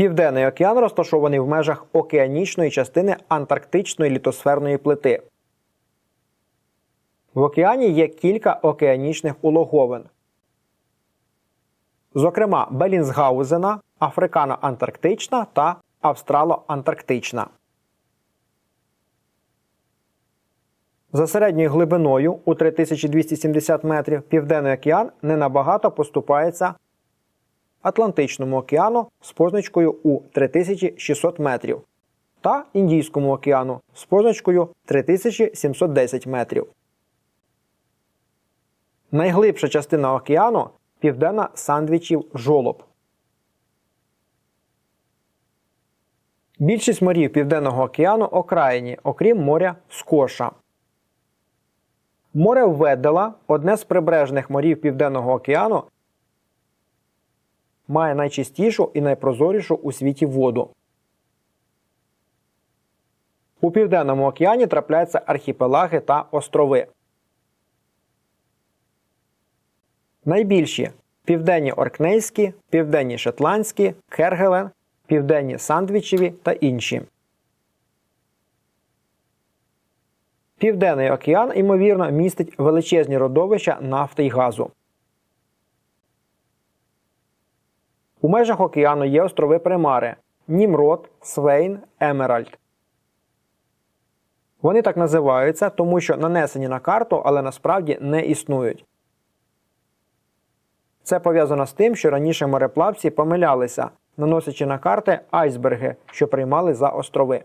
Південний океан розташований в межах океанічної частини Антарктичної літосферної плити. В океані є кілька океанічних улоговин. Зокрема, Белінсгаузена, Африкано-Антарктична та Австрало-Антарктична. За середньою глибиною у 3270 метрів Південний океан не набагато поступається Атлантичному океану з позначкою у 3600 метрів та Індійському океану з позначкою 3710 метрів. Найглибша частина океану південна Сандвічів жолоб. Більшість морів Південного океану окраїні, окрім моря Скоша. Море Веддела, одне з прибережних морів Південного океану, має найчистішу і найпрозорішу у світі воду. У Південному океані трапляються архіпелаги та острови. Найбільші південні Оркнейські, південні Шотландські, Кергелен, південні Сандвічеві та інші. Південний океан, ймовірно, містить величезні родовища нафти й газу. У межах океану є острови Примари Німрод, Свейн, Емеральд. Вони так називаються, тому що нанесені на карту, але насправді не існують. Це пов'язано з тим, що раніше мореплавці помилялися, наносячи на карти айсберги, що приймали за острови.